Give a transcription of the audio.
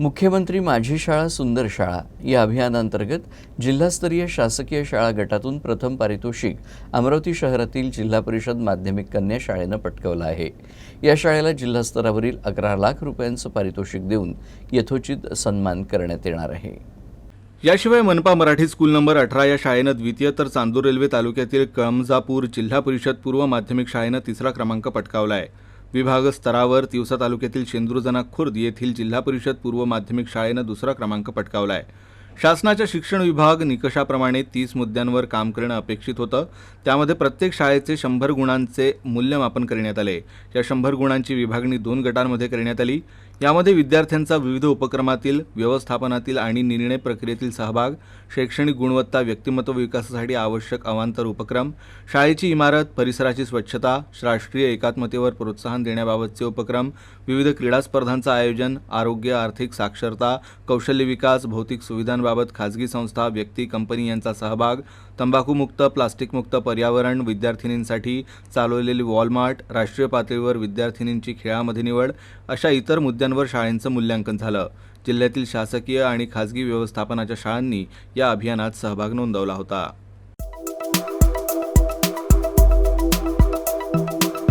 मुख्यमंत्री माझी शाळा सुंदर शाळा या अभियानांतर्गत जिल्हास्तरीय शासकीय शाळा गटातून प्रथम पारितोषिक अमरावती शहरातील जिल्हा परिषद माध्यमिक कन्या शाळेनं पटकावलं आहे. या शाळेला जिल्हास्तरावरील अकरा लाख रुपयांचं पारितोषिक देऊन यथोचित सन्मान करण्यात येणार आहे. याशिवाय मनपा मराठी स्कूल नंबर अठरा या शाळेनं द्वितीय तर चांदूर रेल्वे तालुक्यातील कळमजापूर जिल्हा परिषद पूर्व माध्यमिक शाळेनं तिसरा क्रमांक पटकावला आहे. विभाग स्तरावर तिवसा तालुक्यातील शेंद्रुजना खुर्द येथील जिल्हा परिषद पूर्व माध्यमिक शाळेनं दुसरा क्रमांक पटकावला आहे शासनाच्या शिक्षण विभाग निकषाप्रमाणे तीस मुद्द्यांवर काम करणं अपेक्षित होतं. त्यामध्ये प्रत्येक शाळेचे शंभर गुणांचे मूल्यमापन करण्यात आले. या शंभर गुणांची विभागणी दोन गटांमध्ये करण्यात आली. यामध्ये विद्यार्थ्यांचा विविध उपक्रमातील व्यवस्थापनातील आणि निर्णय प्रक्रियेतील सहभाग शैक्षणिक गुणवत्ता व्यक्तिमत्व विकासासाठी आवश्यक अवांतर उपक्रम शाळेची इमारत परिसराची स्वच्छता राष्ट्रीय एकात्मतेवर प्रोत्साहन देण्याबाबतचे उपक्रम विविध क्रीडा स्पर्धांचं आयोजन आरोग्य आर्थिक साक्षरता कौशल्य विकास भौतिक सुविधांबाबत खाजगी संस्था व्यक्ती कंपनी यांचा सहभाग तंबाखूमुक्त प्लास्टिकमुक्त पर्यावरण विद्यार्थिनींसाठी चालवलेली वॉलमार्ट राष्ट्रीय पातळीवर विद्यार्थिनींची खेळामध्ये निवड अशा इतर मुद्द्यांवर शाळेंचं मूल्यांकन झालं. जिल्ह्यातील शासकीय आणि खाजगी व्यवस्थापनाच्या शाळांनी या अभियानात सहभाग नोंदवला होता.